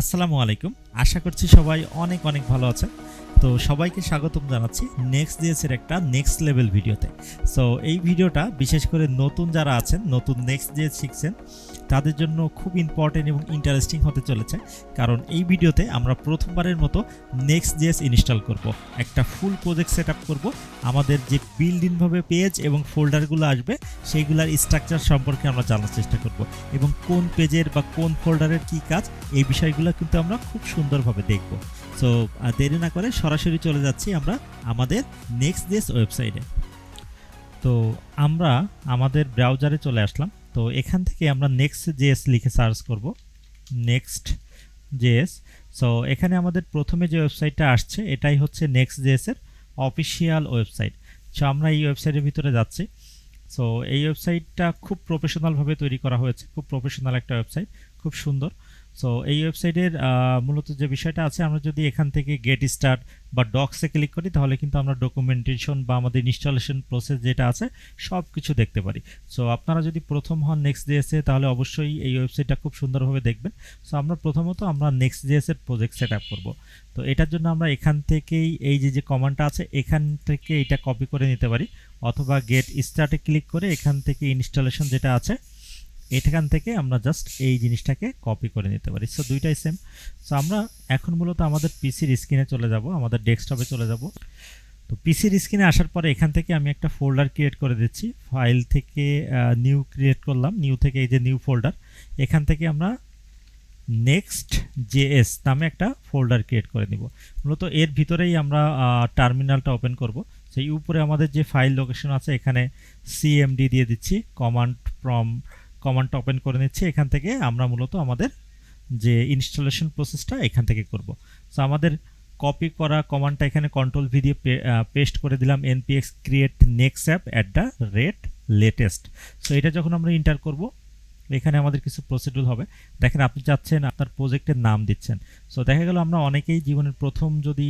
আসসালামু আলাইকুম। আশা করছি সবাই অনেক অনেক ভালো আছেন। তো সবাইকে স্বাগতম জানাচ্ছি নেক্সট ডিএসের একটা নেক্সট লেভেল ভিডিওতে। সো এই ভিডিওটা বিশেষ করে নতুন যারা আছেন, নতুন নেক্সট ডিএস শিখছেন, তাদের জন্য খুব ইম্পর্টেন্ট এবং ইন্টারেস্টিং হতে চলেছে। কারণ এই ভিডিওতে আমরা প্রথমবারের মতো নেক্সট ডিএস ইনস্টল করব। একটা ফুল প্রজেক্ট সেট আপ করব। আমাদের যে বিল্ড ইনভাবে পেজ এবং ফোল্ডারগুলো আসবে, সেইগুলোর স্ট্রাকচার সম্পর্কে আমরা জানার চেষ্টা করব। এবং কোন পেজের বা কোন ফোল্ডারের কি কাজ, এই বিষয়গুলো কিন্তু আমরা খুব সুন্দরভাবে দেখব। সো দেরি না করে সরাসরি চলে যাচ্ছি আমরা আমাদের নেক্সট ডেস ওয়েবসাইটে তো, আমরা আমাদের ব্রাউজারে চলে আসলাম। তো, এখান থেকে আমরা নেক্সট জেএস লিখে সার্চ করব। নেক্সট জেএস সো এখানে আমাদের প্রথমে যে ওয়েবসাইটটা আসছে, এটাই হচ্ছে নেক্সট জেএসের অফিসিয়াল ওয়েবসাইট সো আমরা এই ওয়েবসাইটের ভিতরে যাচ্ছি। সো এই ওয়েবসাইটটা খুব প্রফেশনালভাবে তৈরি করা হয়েছে। খুব প্রফেশনাল একটা ওয়েবসাইট খুব সুন্দর। সো এই ওয়েবসাইটের মূলত যে বিষয়টা আছে, আমরা যদি এখান থেকে গেট স্টার্ট বা ডক্সে ক্লিক করি, তাহলে কিন্তু আমরা ডকুমেন্টেশন বা আমাদের ইনস্টলেশন প্রসেস যেটা আছে সব কিছু দেখতে পারি। সো আপনারা যদি প্রথম হন নেক্সট ডিএসে তাহলে অবশ্যই এই ওয়েবসাইটটা খুব সুন্দরভাবে দেখবেন। সো আমরা প্রথমত আমরা নেক্সট ডিএসের প্রজেক্ট সেট আপ করব। তো এটার জন্য আমরা এখান থেকেই এই যে যে কমান্ডটা আছে, এখান থেকে এটা কপি করে নিতে পারি। অথবা গেট স্টার্টে ক্লিক করে এখান থেকে ইনস্টলেশন যেটা আছে এখান থেকে আমরা জাস্ট এই জিনিসটাকে কপি করে নিতে পারি। সো দুইটাই সেম সো আমরা এখন মূলত আমাদের পিসির স্ক্রিনে চলে যাব, আমাদের ডেস্কটপে চলে যাব। তো পিসির স্ক্রিনে আসার পরে এখান থেকে আমি একটা ফোল্ডার ক্রিয়েট করে দিচ্ছি। ফাইল থেকে নিউ ক্রিয়েট করলাম। নিউ থেকে এই যে নিউ ফোল্ডার এখান থেকে আমরা নেক্সট জেএস নামে একটা ফোল্ডার ক্রিয়েট করে নিব। মূলত এর ভিতরেই আমরা টার্মিনালটা ওপেন করব। সেই উপরে আমাদের যে ফাইল লোকেশন আছে, এখানে সিএমডি দিয়ে দিচ্ছি। কমান্ড ফ্রম কমান্ডটা ওপেন করে নিচ্ছি, এখান থেকে আমরা মূলত আমাদের যে ইনস্টলেশন প্রসেসটা এখান থেকে করব। সো আমাদের কপি করা কমান্ডটা এখানে কন্ট্রোল ভি দিয়ে পেস্ট করে দিলাম NPX create next app at the rate latest so এটা যখন আমরা ইন্টার করব, এখানে আমাদের কিছু প্রসিডিউর হবে। দেখেন, আপনি চাচ্ছেন, আপনার প্রজেক্টের নাম দিচ্ছেন। সো দেখা গেল আমরা অনেকেই জীবনের প্রথম যদি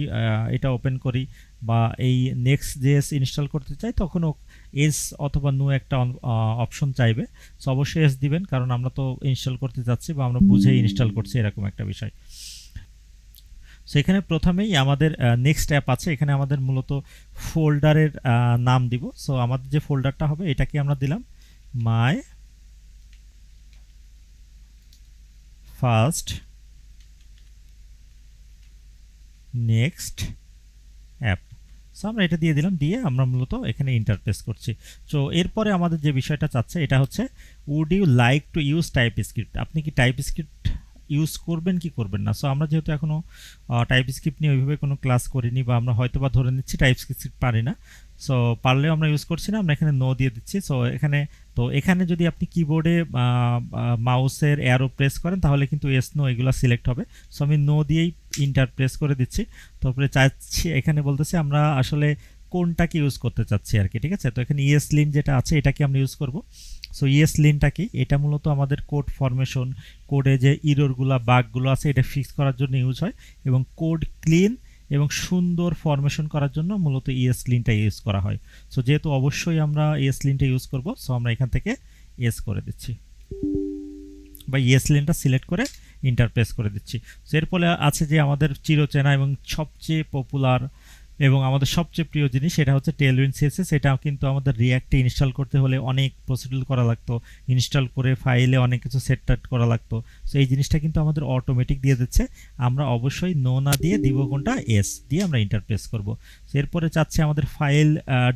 এটা ওপেন করি বা এই নেক্সট জেএস ইনস্টল করতে চাই, তখনও এস অথবা নো একটা অপশন চাইবে। সো অবশ্যই এস দিবেন কারণ আমরা তো ইনস্টল করতে যাচ্ছি বা আমরা বুঝেই ইনস্টল করছি এরকম একটা বিষয়। সো এখানে প্রথমেই আমাদের নেক্সট অ্যাপ আছে। এখানে আমাদের মূলত ফোল্ডারের নাম দিব। সো আমাদের যে ফোল্ডারটা হবে এটাকে আমরা দিলাম? My first next app so আমরা এটা দিয়ে দিলাম, দিয়ে আমরা মূলত এখানে ইন্টারফেস করছি। সো এরপরে আমাদের যে বিষয়টা চাচ্ছে, এটা হচ্ছে would you like to use TypeScript আপনি কি টাইপ স্ক্রিপ্ট ইউজ করবেন, কি করবেন না? সো আমরা যেহেতু এখনও টাইপ স্ক্রিপ্ট নিয়ে ওইভাবে কোনো ক্লাস করিনি বা আমরা হয়তো বা ধরে নিচ্ছি টাইপ স্ক্রিপ্ট পারি না। সো পারলেও আমরা ইউজ করছি না, আমরা এখানে নো দিয়ে দিচ্ছি। সো এখানে, তো এখানে যদি আপনি কিবোর্ডে মাউসের অ্যারো প্রেস করেন, তাহলে কিন্তু এস নো এগুলো সিলেক্ট হবে। সো আমি নো দিয়েই ইন্টার প্রেস করে দিচ্ছি। তারপরে চাচ্ছি, এখানে বলতেছি আমরা আসলে কোনটাকে ইউজ করতে চাচ্ছি আর কি, ঠিক আছে? তো এখানে ইএস লিন যেটা আছে, এটাকে আমরা ইউজ করব। সো ইএস লিনটা কি? এটা মূলত আমাদের কোড ফরমেশন কোডে যে ইরোরগুলো বাগগুলো আছে, এটা ফিক্স করার জন্য ইউজ হয় এবং কোড ক্লিন এবং সুন্দর ফরমেশন করার জন্য মূলত ইএস লিনটা ইউজ করা হয়। সো যেহেতু অবশ্যই আমরা ইএস লিনটা ইউজ করব সো আমরা এখান থেকে এস করে দিচ্ছি। বা ইএস লিনটা সিলেক্ট করে ইন্টারপ্রেস করে দিচ্ছি। সো ফলে আছে যে আমাদের চিরচেনা এবং সবচেয়ে পপুলার এবং আমাদের সবচেয়ে প্রিয় জিনিস সেটা হচ্ছে টেলউইন সিএসএস সেটা কিন্তু আমাদের রিয়াক্টে ইনস্টল করতে হলে অনেক প্রসিডিউর করা লাগতো। ইনস্টল করে ফাইলে অনেক কিছু সেট টাট করা লাগতো। সো এই জিনিসটা কিন্তু আমাদের অটোমেটিক দিয়ে দিচ্ছে। আমরা অবশ্যই নো না দিয়ে দিব কোনটা? এস দিয়ে আমরা ইন্টারপ্রেস করব। এরপরে চাচ্ছে আমাদের ফাইল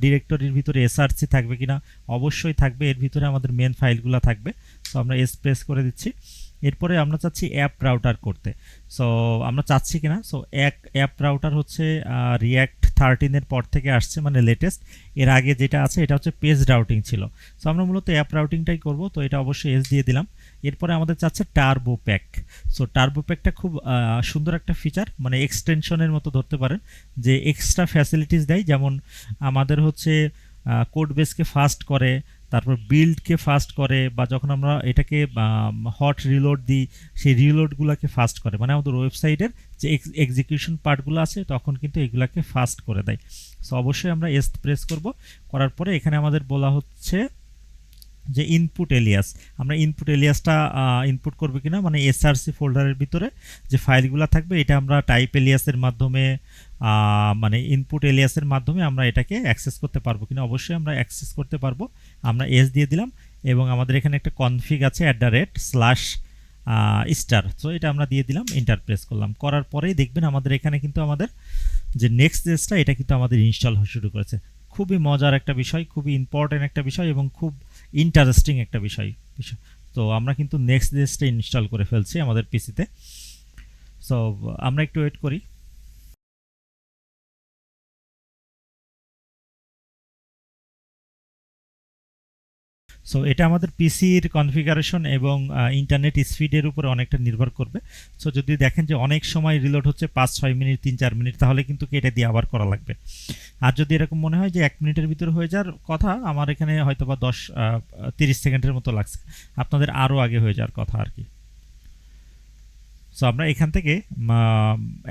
ডিরেক্টরির ভিতরে এসআরসি থাকবে কিনা? অবশ্যই থাকবে। এর ভিতরে আমাদের মেন ফাইলগুলো থাকবে। সো আমরা এস প্রেস করে দিচ্ছি। এরপরে আমরা চাচ্ছি অ্যাপ রাউটার করতে। সো, আমরা চাচ্ছি কিনা? সো, এক অ্যাপ রাউটার হচ্ছে রিয়্যাক্ট থার্টিনের পর থেকে আসছে মানে লেটেস্ট এর আগে যেটা আছে, এটা হচ্ছে পেজ রাউটিং ছিল। সো, আমরা মূলত অ্যাপ রাউটিংটাই করব, তো এটা অবশ্যই এস দিয়ে দিলাম। এরপরে আমাদের চাচ্ছে টার্বো প্যাক সো টার্বো প্যাকটা খুব সুন্দর একটা ফিচার মানে এক্সটেনশনের মতো ধরতে পারেন, যে এক্সট্রা ফ্যাসিলিটিস দেয়। যেমন আমাদের হচ্ছে কোড বেসকে ফাস্ট করে তারপর বিল্ডকে ফাস্ট করে বা যখন আমরা এটাকে হট রিলোড দিই, সেই রিলোডগুলোকে ফাস্ট করে। মানে আমাদের ওয়েবসাইটের যে এক্সিকিউশন পার্টগুলো আছে, তখন কিন্তু এগুলাকে ফাস্ট করে দেয়। সো অবশ্যই আমরা এস প্রেস করব। করার পরে এখানে আমাদের বলা হচ্ছে যে ইনপুট এলিয়াস আমরা ইনপুট এলিয়াসটা ইনপুট করব কিনা? মানে এসআরসি ফোল্ডারের ভিতরে যে ফাইলগুলো থাকবে, এটা আমরা টাইপ এলিয়াসের মাধ্যমে মানে ইনপুট এলিয়াসের মাধ্যমে আমরা এটাকে অ্যাক্সেস করতে পারব কিনা অবশ্যই আমরা অ্যাক্সেস করতে পারব। আমরা এস দিয়ে দিলাম এবং আমাদের এখানে একটা কনফিগ আছে at the rate slash star তো এটা আমরা দিয়ে দিলাম ইন্টার প্রেস করলাম। করার পরেই দেখবেন আমাদের এখানে কিন্তু আমাদের যে নেক্সট ডেসটা এটা কিন্তু আমাদের ইনস্টল হয়ে শুরু করেছে। খুবই মজার একটা বিষয়, খুবই ইম্পর্টেন্ট একটা বিষয় এবং খুব ইন্টারেস্টিং একটা বিষয়। বিষয় তো আমরা কিন্তু নেক্সট ডেসটা ইনস্টল করে ফেলছি আমাদের পিসিতে সো আমরা একটু ওয়েট করি। সো এটা আমাদের পিসির কনফিগারেশন এবং ইন্টারনেট স্পিডের উপরে অনেকটা নির্ভর করবে। সো যদি দেখেন যে অনেক সময় রিলোড হচ্ছে পাঁচ, ছয় মিনিট, তিন, চার মিনিট, তাহলে কিন্তু কেটে দিয়ে আবার করা লাগবে। আর যদি এরকম মনে হয় যে এক মিনিটের ভিতরে হয়ে যাওয়ার কথা, আমার এখানে হয়তো বা দশ তিরিশ সেকেন্ডের মতো লাগছে। আপনাদের আরও আগে হয়ে যাওয়ার কথা আর কি। সো আমরা এখান থেকে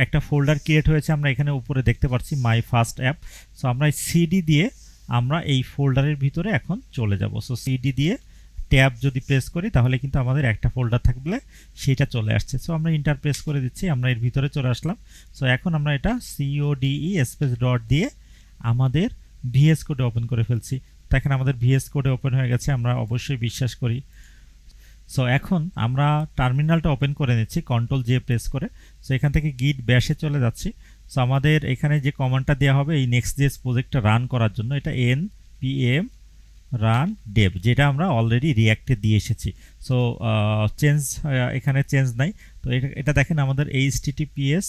একটা ফোল্ডার ক্রিয়েট হয়েছে। আমরা এখানে উপরে দেখতে পাচ্ছি মাই ফার্স্ট অ্যাপ সো আমরা সিডি দিয়ে আমরা এই ফোল্ডারের ভিতরে এখন চলে যাব। সো সিডি দিয়ে ট্যাব যদি প্রেস করি, তাহলে কিন্তু আমাদের একটা ফোল্ডার থাকলে সেটা চলে আসছে। সো আমরা ইন্টার প্রেস করে দিচ্ছি, আমরা এর ভিতরে চলে আসলাম। সো এখন আমরা এটা সিওডিই স্পেস ডট দিয়ে আমাদের ভিএস কোডে ওপেন করে ফেলছি। দেখেন আমাদের ভিএস কোডে ওপেন হয়ে গেছে, আমরা অবশ্যই বিশ্বাস করি। সো এখন আমরা টার্মিনালটা ওপেন করে নিচ্ছি কন্ট্রোল জে প্রেস করে। সো এখান থেকে গিট ব্যাশে চলে যাচ্ছি। সো আমাদের এখানে যে কমান্ডটা দেওয়া হবে, এই নেক্সট জেস প্রজেক্টটা রান করার জন্য এটা N P M run dev যেটা আমরা অলরেডি রিয়াক্টে দিয়ে এসেছি। সো চেঞ্জ এখানে চেঞ্জ নাই। তো এটা এটা দেখেন আমাদের এইচ টিটিপিএস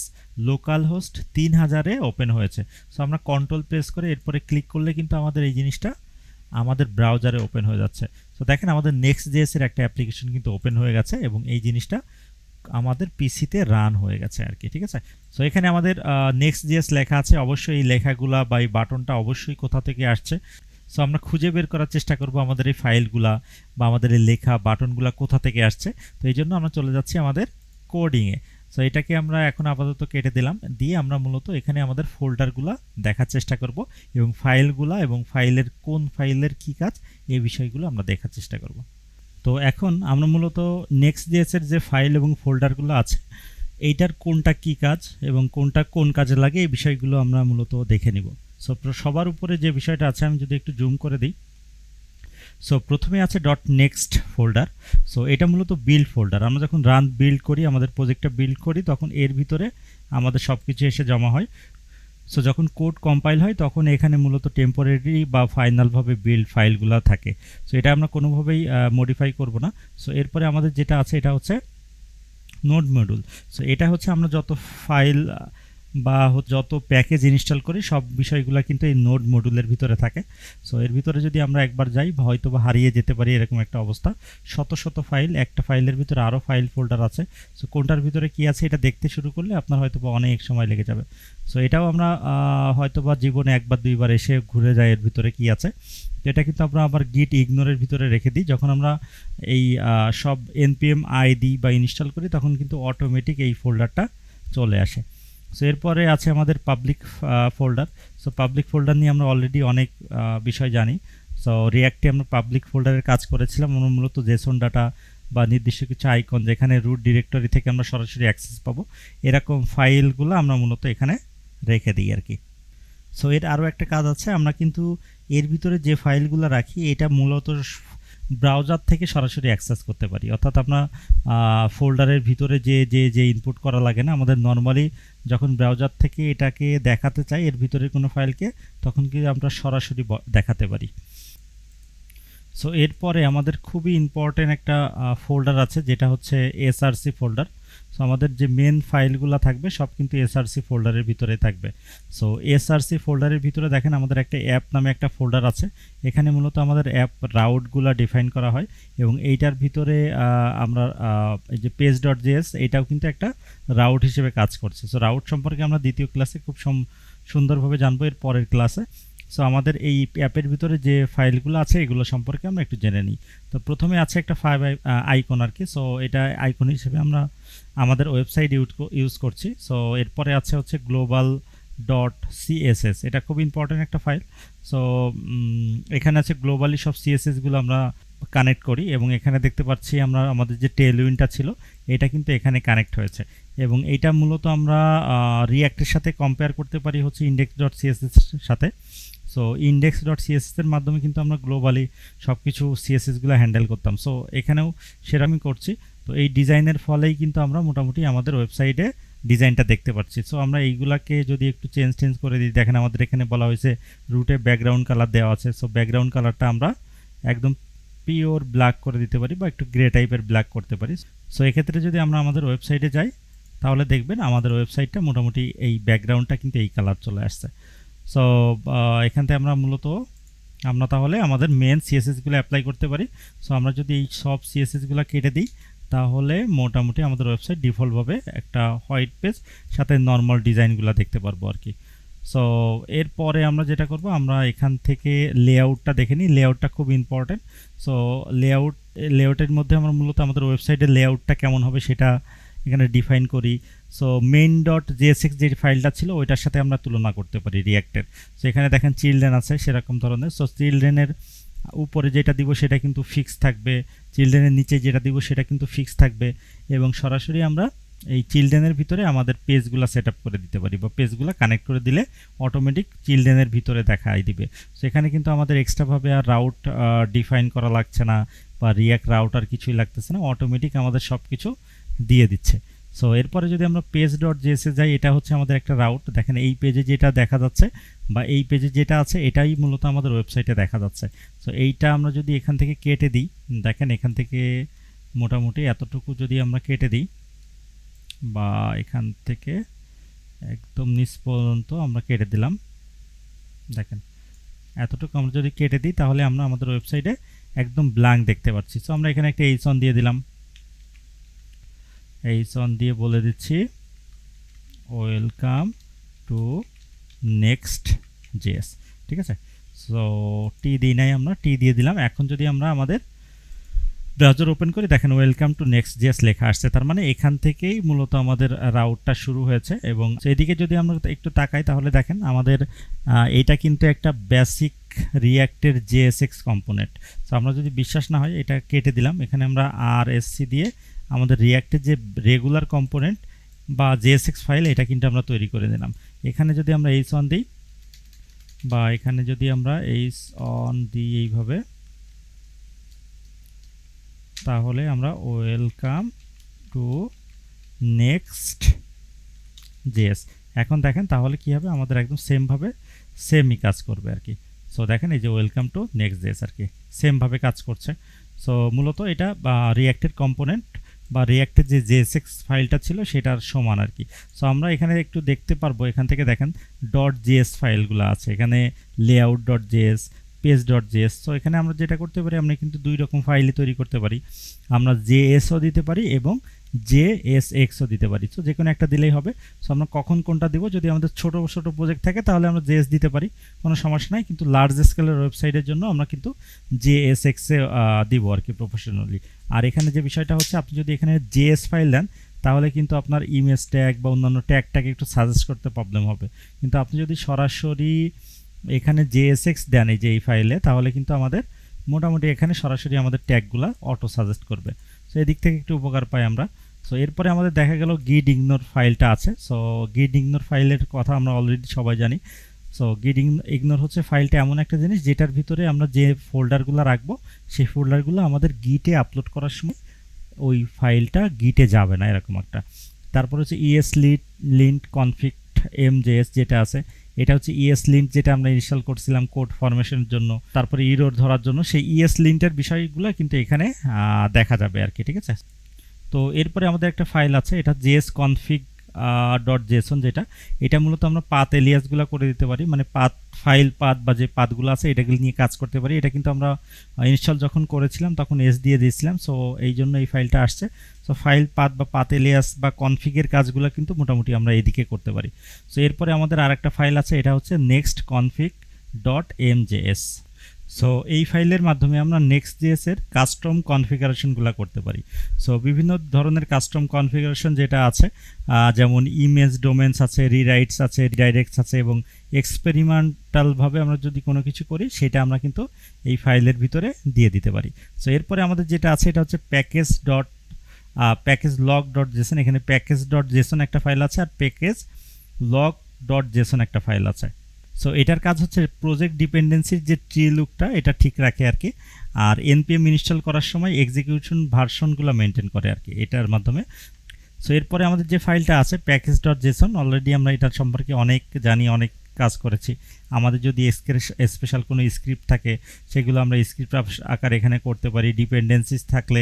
লোকাল হোস্ট তিন হাজারে ওপেন হয়েছে। সো আমরা কন্ট্রোল প্রেস করে এরপরে ক্লিক করলে কিন্তু আমাদের এই জিনিসটা আমাদের ব্রাউজারে ওপেন হয়ে যাচ্ছে। সো দেখেন আমাদের নেক্সট জেএসের একটা অ্যাপ্লিকেশন কিন্তু ওপেন হয়ে গেছে এবং এই জিনিসটা আমাদের পিসিতে রান হয়ে গেছে আর কি, ঠিক আছে? সো এখানে আমাদের নেক্সট জিএস লেখা আছে, অবশ্যই এই লেখাগুলা বা এই বাটনটা অবশ্যই কোথা থেকে আসছে। সো আমরা খুঁজে বের করার চেষ্টা করব আমাদের এই ফাইলগুলা বা আমাদের এই লেখা বাটনগুলা কোথা থেকে আসছে। তো, এই জন্য আমরা চলে যাচ্ছি আমাদের কোডিংয়ে সো এটাকে আমরা এখন আপাতত কেটে দিলাম। দিয়ে আমরা মূলত এখানে আমাদের ফোল্ডারগুলা দেখার চেষ্টা করব এবং ফাইলগুলা এবং ফাইলের কোন ফাইলের কী কাজ, এই বিষয়গুলো আমরা দেখার চেষ্টা করব। তো এখন আমরা মূলত নেক্সট ডিএসের যে ফাইল এবং ফোল্ডারগুলো আছে, এইটার কোনটা কি কাজ এবং কোনটা কোন কাজে লাগে এই বিষয়গুলো আমরা মূলত দেখে নিব। সো সবার উপরে যে বিষয়টা আছে আমি যদি একটু জুম করে দিই। সো প্রথমে আছে ডট নেক্সট ফোল্ডার সো এটা মূলত বিল্ড ফোল্ডার আমরা যখন রান বিল্ড করি, আমাদের প্রজেক্টটা বিল্ড করি, তখন এর ভিতরে আমাদের সব কিছু এসে জমা হয়। সো যখন কোড কম্পাইল হয়, তখন এখানে মূলত টেম্পোরারি বা ফাইনালভাবে বিল্ড ফাইলগুলো থাকে। সো এটা আমরা কোনোভাবেই মডিফাই করব না। সো এরপরে আমাদের যেটা আছে, এটা হচ্ছে নোট মডিউল সো এটা হচ্ছে আমরা যত ফাইল বা যত প্যাকেজ ইনস্টল করি, সব বিষয়গুলো কিন্তু এই নোড মডিউলের ভিতরে থাকে। সো এর ভিতরে যদি আমরা একবার যাই হয়তো বা হারিয়ে যেতে পারি, এরকম একটা অবস্থা। শত শত ফাইল একটা ফাইলের ভিতরে আরও ফাইল ফোল্ডার আছে। সো কোনটার ভিতরে কি আছে, এটা দেখতে শুরু করলে আপনার হয়তো বা অনেক সময় লেগে যাবে। সো এটাও আমরা হয়তো বা জীবনে একবার, দুইবার এসে ঘুরে যাই এর ভিতরে কি আছে। এটা কিন্তু আমরা আবার গিট ইগনোরের ভিতরে রেখে দিই। যখন আমরা এই সব এনপিএম আই দিই বা ইনস্টল করি, তখন কিন্তু অটোমেটিক এই ফোল্ডারটা চলে আসে। সো এরপরে আছে আমাদের public folder so public folder নিয়ে আমরা অলরেডি অনেক বিষয় জানি। সো রিয়াক্টে আমরা পাবলিক ফোল্ডারের কাজ করেছিলাম। আমরা মূলত জেসন ডাটা বা নির্দিষ্ট কিছু আইকন যেখানে রুট ডিরেক্টরি থেকে আমরা সরাসরি অ্যাক্সেস পাবো, এরকম ফাইলগুলো আমরা মূলত এখানে রেখে দিই আর কি। সো এর আরও একটা কাজ আছে। আমরা কিন্তু এর ভিতরে যে ফাইলগুলো রাখি, এটা মূলত ব্রাউজার থেকে সরাসরি অ্যাক্সেস করতে পারি। অর্থাৎ আপনার ফোল্ডারের ভিতরে যে যে যে ইনপুট করা লাগে না, আমাদের নর্মালি যখন ব্রাউজার থেকে এটাকে দেখাতে চাই, এর ভিতরে কোনো ফাইলকে তখন কি আমরা সরাসরি দেখাতে পারি। সো এরপরে আমাদের খুবই ইম্পর্টেন্ট একটা ফোল্ডার আছে, যেটা হচ্ছে এসআরসি ফোল্ডার সো আমাদের যে মেন ফাইলগুলো থাকবে, সব কিন্তু এসআরসি ফোল্ডারের ভিতরে থাকবে। সো এসআরসি ফোল্ডারের ভিতরে দেখেন আমাদের একটা অ্যাপ নামে একটা ফোল্ডার আছে। এখানে মূলত আমাদের অ্যাপ রাউটগুলো ডিফাইন করা হয় এবং এইটার ভিতরে আমরা এই যে পেজ ডট জেএস এটাও কিন্তু একটা রাউট হিসেবে কাজ করছে। সো রাউট সম্পর্কে আমরা দ্বিতীয় ক্লাসে খুব সুন্দরভাবে জানব এর পরের ক্লাসে সো আমাদের এই অ্যাপের ভিতরে যে ফাইলগুলো আছে, এগুলো সম্পর্কে আমরা একটু জেনে নিই। তো প্রথমে আছে একটা ফাইভ আইকন আর কি। সো এটা আইকন হিসেবে আমরা আমাদের ওয়েবসাইট ইউজ করছি। সো এরপরে আছে হচ্ছে গ্লোবাল ডট সিএসএস এটা খুব ইম্পর্টেন্ট একটা ফাইল। সো এখানে আছে গ্লোবালি সব সিএসএসগুলো আমরা কানেক্ট করি এবং এখানে দেখতে পাচ্ছি আমরা আমাদের যে টেলউইনটা ছিল, এটা কিন্তু এখানে কানেক্ট হয়েছে। এবং এইটা মূলত আমরা রিয়াক্টের সাথে কম্পেয়ার করতে পারি হচ্ছে ইন্ডেক্স ডট সিএসএস সাথে। সো ইন্ডেক্স ডট সিএসএস এর মাধ্যমে কিন্তু আমরা গ্লোবালি সব কিছু সিএসএসগুলো হ্যান্ডেল করতাম। সো এখানেও সেরকমই করছি। তো, এই ডিজাইনের ফলেই কিন্তু আমরা মোটামুটি আমাদের ওয়েবসাইটে ডিজাইনটা দেখতে পাচ্ছি। সো আমরা এইগুলাকে যদি একটু চেঞ্জ চেঞ্জ করে দিই, দেখেন আমাদের এখানে বলা হয়েছে রুটে ব্যাকগ্রাউন্ড কালার দেওয়া আছে। সো ব্যাকগ্রাউন্ড কালারটা আমরা একদম পিওর ব্ল্যাক করে দিতে পারি বা একটু গ্রে টাইপের ব্ল্যাক করতে পারি। সো এক্ষেত্রে যদি আমরা আমাদের ওয়েবসাইটে যাই, তাহলে দেখবেন আমাদের ওয়েবসাইটটা মোটামুটি এই ব্যাকগ্রাউন্ডটা কিন্তু এই কালার চলে আসছে। সো এখান থেকে আমরা মূলত, আমরা তাহলে আমাদের মেন সিএসএসগুলো অ্যাপ্লাই করতে পারি। সো আমরা যদি এই সব সিএসএসগুলো কেটে দিই, তাহলে মোটামুটি আমাদের ওয়েবসাইট ডিফল্টভাবে একটা হোয়াইট পেজ সাথে নর্মাল ডিজাইনগুলো দেখতে পারব আর কি। সো এরপরে আমরা যেটা করব, আমরা এখান থেকে লেআউটটা দেখে নিই। লেআউটটা খুব ইম্পর্টেন্ট সো লেআউট লেআউটের মধ্যে আমরা মূলত আমাদের ওয়েবসাইটের লেআউটটা কেমন হবে সেটা এখানে ডিফাইন করি। সো মেইন ডট জেএসএক্স যে ফাইলটা ছিল, ওইটার সাথে আমরা তুলনা করতে পারি রিয়াক্টের সো এখানে দেখেন চিলড্রেন আছে, সেরকম ধরনের। সো চিলড্রেনের উপরে যেটা দিব, সেটা কিন্তু ফিক্স থাকবে। চিলড্রেনের নিচে যেটা দিব, সেটা কিন্তু ফিক্স থাকবে। এবং সরাসরি আমরা এই চিলড্রেনের ভিতরে আমাদের পেজগুলো সেট করে দিতে পারি বা পেজগুলো কানেক্ট করে দিলে অটোমেটিক চিলড্রেনের ভিতরে দেখাই দিবে। সেখানে কিন্তু আমাদের এক্সট্রাভাবে আর রাউট ডিফাইন করা লাগছে না বা রিয়াক্ট রাউট আর কিছুই লাগতেছে না। অটোমেটিক আমাদের সব কিছু দিয়ে দিচ্ছে। সো এরপরে যদি আমরা পেজ ডট জেসে যাই, এটা হচ্ছে আমাদের একটা রাউট দেখেন, এই পেজে যেটা দেখা যাচ্ছে বা এই পেজে যেটা আছে, এটাই মূলত আমাদের ওয়েবসাইটে দেখা যাচ্ছে। সো এইটা আমরা যদি এখান থেকে কেটে দিই, দেখেন, এখান থেকে মোটামুটি এতটুকু যদি আমরা কেটে দিই বা এখান থেকে একদম নিচ পর্যন্ত আমরা কেটে দিলাম। দেখেন, এতটুকু আমরা যদি কেটে দিই, তাহলে আমরা আমাদের ওয়েবসাইটে একদম ব্ল্যাঙ্ক দেখতে পাচ্ছি। সো আমরা এখানে একটা এইচ অন দিয়ে দিলাম। এইচ অন দিয়ে বলে দিচ্ছি। ওয়েলকাম টু নেক্সট জেএস ঠিক আছে? সো টি দিই নাই আমরা টি দিয়ে দিলাম। এখন যদি আমরা আমাদের ব্রাউজার ওপেন করে, দেখেন ওয়েলকাম টু নেক্সট জেএস লেখা আসছে। তার মানে এখান থেকেই মূলত আমাদের রাউটটা শুরু হয়েছে এবং সেদিকে যদি আমরা একটু তাকাই, তাহলে দেখেন আমাদের এটা কিন্তু একটা বেসিক রিয়াক্টের জেএসএক্স কম্পোনেন্ট সো আমরা যদি বিশ্বাস না হয়, এটা কেটে দিলাম। এখানে আমরা আর এসসি দিয়ে আমাদের রিয়াক্টের যে রেগুলার কম্পোনেন্ট বা জেএসএক্স ফাইল এটা কিন্তু আমরা তৈরি করে দিলাম। এখানে যদি আমরা এইচ অন দিই, বা এখানে যদি আমরা এইচ অন দিই এইভাবে, তাহলে আমরা ওয়েলকাম টু নেক্সট জেএস এখন দেখেন তাহলে কি হবে? আমাদের একদম সেমভাবে সেমই কাজ করবে আর কি। সো দেখেন এই যে ওয়েলকাম টু নেক্সট জেএস আর কি। সেমভাবে কাজ করছে। সো মূলত এটা রিয়াক্টেড কম্পোনেন্ট বা রিয়াক্টের যে জেএসএক্স ফাইলটা ছিল সেটার সমান আর কি। সো আমরা এখানে একটু দেখতে পারব, এখান থেকে দেখেন ডট জিএস ফাইলগুলো আছে। এখানে layout dot JS page dot JS so এখানে আমরা যেটা করতে পারি, আমরা কিন্তু দুই রকম ফাইলই তৈরি করতে পারি। আমরা জেএসও দিতে পারি এবং জে এস এক্সও দিতে পারি। সো যে কোনো একটা দিলেই হবে। সো আমরা কখন কোনটা দিব? যদি আমাদের ছোট ছোট প্রজেক্ট থাকে, তাহলে আমরা জেএস দিতে পারি, কোনো সমস্যা নাই। কিন্তু লার্জ স্কেলের ওয়েবসাইটের জন্য আমরা কিন্তু জে এস এক্সে দিব আর কি প্রফেশনালি আর এখানে যে বিষয়টা হচ্ছে, আপনি যদি এখানে জেএস ফাইল দেন, তাহলে কিন্তু আপনার ইমেজ ট্যাগ বা অন্যান্য ট্যাগটাকে একটু সাজেস্ট করতে প্রবলেম হবে। কিন্তু আপনি যদি সরাসরি এখানে জেএসএক্স দেন এই যে এই ফাইলে তাহলে কিন্তু আমাদের মোটামুটি এখানে সরাসরি আমাদের ট্যাগগুলো অটো সাজেস্ট করবে। সো এদিক থেকে একটু উপকার পাই আমরা। সো এরপরে আমাদের দেখা গেল গিড ইগনোর ফাইলটা আছে। সো গিড ইগনোর ফাইলের কথা আমরা অলরেডি সবাই জানি। সো গিড ইগনোর হচ্ছে ফাইলটা এমন একটা জিনিস যেটার ভিতরে আমরা যে ফোল্ডারগুলো রাখব, সেই ফোল্ডারগুলো আমাদের গিটে আপলোড করার সময় ওই ফাইলটা গিটে যাবে না, এরকম একটা। তারপর হচ্ছে ইএস লিড লিন্ট কনফিক্ট এম যেটা আছে এটা হচ্ছে ইএস লিঙ্ক যেটা আমরা ইনস্টল করছিলাম কোড ফরমেশনের জন্য। তারপরে ইরোর ধরার জন্য। সেই ইএস লিঙ্কের বিষয়গুলো কিন্তু এখানে দেখা যাবে আর কি, ঠিক আছে? তো এরপরে আমাদের একটা ফাইল আছে, এটা জেএস কনফিগ ডট জেসন যেটা, এটা মূলত আমরা পাত এলিয়াসগুলো করে দিতে পারি মানে পাত ফাইল পাত বা যে পাতগুলো আছে এটাগুলো নিয়ে কাজ করতে পারি। এটা কিন্তু আমরা ইনস্টল যখন করেছিলাম, তখন এস দিয়ে দিয়েছিলাম সো এই জন্য এই ফাইলটা আসছে। সো ফাইল পাত বা পাত এলিয়াস বা কনফিগের কাজগুলো কিন্তু মোটামুটি আমরা এদিকে করতে পারি। সো এরপরে আমাদের আর একটা ফাইল আছে, এটা হচ্ছে next config dot M so এই ফাইলের মাধ্যমে আমরা নেক্সট জিএস এর কাস্টম কনফিগারেশনগুলো করতে পারি। সো বিভিন্ন ধরনের কাস্টম কনফিগারেশন যেটা আছে যেমন ইমেজ ডোমেন্স আছে রিরাইটস আছে রিডাইরেক্টস আছে এবং এক্সপেরিমেন্টালভাবে আমরা যদি কোনো কিছু করি, সেটা আমরা কিন্তু এই ফাইলের ভিতরে দিয়ে দিতে পারি। সো এরপরে আমাদের যেটা আছে, এটা হচ্ছে package dot package log dot JSON এখানে প্যাকেজ ডট জেসন একটা ফাইল আছে আর প্যাকেজ লগ ডট জেসন একটা ফাইল আছে। সো এটার কাজ হচ্ছে প্রজেক্ট ডিপেন্ডেন্সির যে ট্রি লুকটা এটা ঠিক রাখে আর কি। আর এনপিএম ইনস্টল করার সময় এক্সিকিউশন ভার্সনগুলো মেনটেন করে আর কি, এটার মাধ্যমে। সো এরপরে আমাদের যে ফাইলটা আছে প্যাকেজ ডট জেসন অলরেডি আমরা এটার সম্পর্কে অনেক জানি, অনেক কাজ করেছি। আমাদের যদি স্পেশাল কোনো স্ক্রিপ্ট থাকে, সেগুলো আমরা স্ক্রিপ্ট আকার এখানে করতে পারি। ডিপেন্ডেন্সিস থাকলে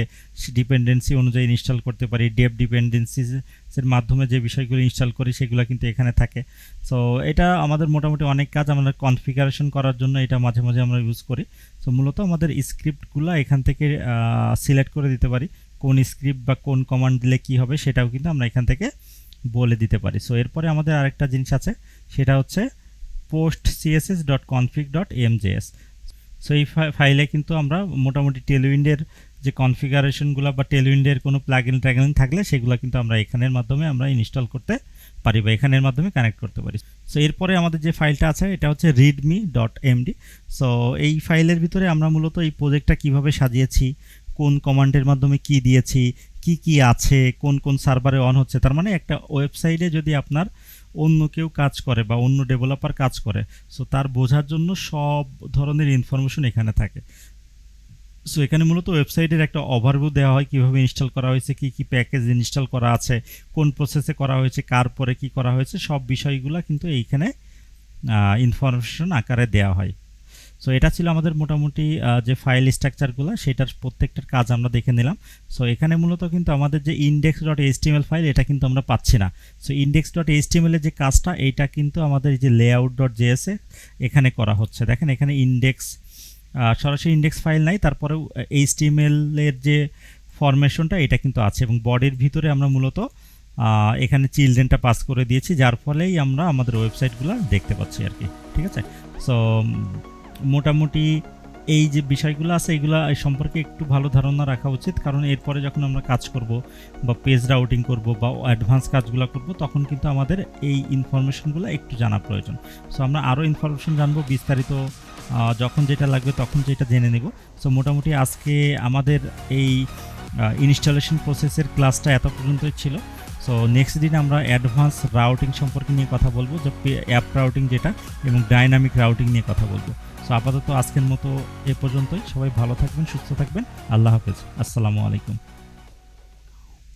ডিপেন্ডেন্সি অনুযায়ী ইনস্টল করতে পারি। ডেপ ডিপেন্ডেন্সিসের মাধ্যমে যে বিষয়গুলো ইনস্টল করি, সেগুলো কিন্তু এখানে থাকে। সো এটা আমাদের মোটামুটি অনেক কাজ। আমরা কনফিগারেশন করার জন্য এটা মাঝে মাঝে আমরা ইউজ করি। সো মূলত আমাদের স্ক্রিপ্টগুলো এখান থেকে সিলেক্ট করে দিতে পারি। কোন স্ক্রিপ্ট বা কোন কমান্ড দিলে কী হবে, সেটাও কিন্তু আমরা এখান থেকে বলে দিতে পারি। সো এরপরে আমাদের আরেকটা জিনিস আছে, সেটা হচ্ছে post CSS dot config dot MJS so এই ফাইলে কিন্তু আমরা মোটামুটি টেলউইন্ডের যে কনফিগারেশনগুলো বা টেলউইন্ডের কোনো প্লাগইন ট্যাগইন থাকলে সেগুলো কিন্তু আমরা এখানের মাধ্যমে আমরা ইনস্টল করতে পারি বা এখানের মাধ্যমে কানেক্ট করতে পারি। সো এরপরে আমাদের যে ফাইলটা আছে, এটা হচ্ছে রিডমি ডট এমডি সো এই ফাইলের ভিতরে আমরা মূলত এই প্রজেক্টটা কীভাবে সাজিয়েছি, কোন কমান্ডের মাধ্যমে কি দিয়েছি, কি কি আছে, কোন কোন সার্ভারে অন হচ্ছে, তার মানে একটা ওয়েবসাইটে যদি আপনার অন্য কেউ কাজ করে বা অন্য ডেভেলপার কাজ করে। সো তার বোঝার জন্য সব ধরনের ইনফরমেশন এখানে থাকে। সো এখানে মূলত ওয়েবসাইটের একটা ওভারভিউ দেওয়া হয়, কীভাবে ইনস্টল করা হয়েছে, কি কি প্যাকেজ ইনস্টল করা আছে, কোন প্রসেসে করা হয়েছে, কার পরে কি করা হয়েছে, সব বিষয়গুলো কিন্তু এইখানে ইনফরমেশন আকারে দেওয়া হয়। সো এটা ছিল আমাদের মোটামুটি যে ফাইল স্ট্রাকচারগুলো সেটার প্রত্যেকটার কাজ আমরা দেখে নিলাম। সো এখানে মূলত কিন্তু আমাদের যে ইন্ডেক্স ডট এইচটিএমএল ফাইল এটা কিন্তু আমরা পাচ্ছি না। সো ইন্ডেক্স ডট এইচটিএমএল এর যে কাজটা, এইটা কিন্তু আমাদের যে লেআউট ডট জেএসএ এখানে করা হচ্ছে। দেখেন, এখানে ইন্ডেক্স সরাসরি ইন্ডেক্স ফাইল নাই, তারপরেও এইচটিএমএল এর যে ফরমেশনটা এটা কিন্তু আছে। এবং বডির ভিতরে আমরা মূলত এখানে চিলড্রেনটা পাস করে দিয়েছি, যার ফলেই আমরা আমাদের ওয়েবসাইটগুলো দেখতে পাচ্ছি আর কি। ঠিক আছে? সো মোটামুটি এই যে বিষয়গুলো আছে, এগুলো এই সম্পর্কে একটু ভালো ধারণা রাখা উচিত। কারণ এরপরে যখন আমরা কাজ করব বা পেজ রাউটিং করব বা অ্যাডভান্স কাজগুলো করব, তখন কিন্তু আমাদের এই ইনফরমেশনগুলো একটু জানা প্রয়োজন। সো আমরা আরও ইনফরমেশন জানব বিস্তারিত যখন যেটা লাগবে তখন যেটা জেনে নেব। সো মোটামুটি আজকে আমাদের এই ইনস্টলেশন প্রসেসের ক্লাসটা এত পর্যন্তই ছিল। সো নেক্সট দিন আমরা অ্যাডভান্স রাউটিং সম্পর্কে নিয়ে কথা বলব, যে অ্যাপ রাউটিং যেটা, এবং ডাইনামিক রাউটিং নিয়ে কথা বলব। সো আপাতত আজকের মতো এ পর্যন্তই। সবাই ভালো থাকবেন, সুস্থ থাকবেন। আল্লাহ হাফেজ। আসসালামু আলাইকুম।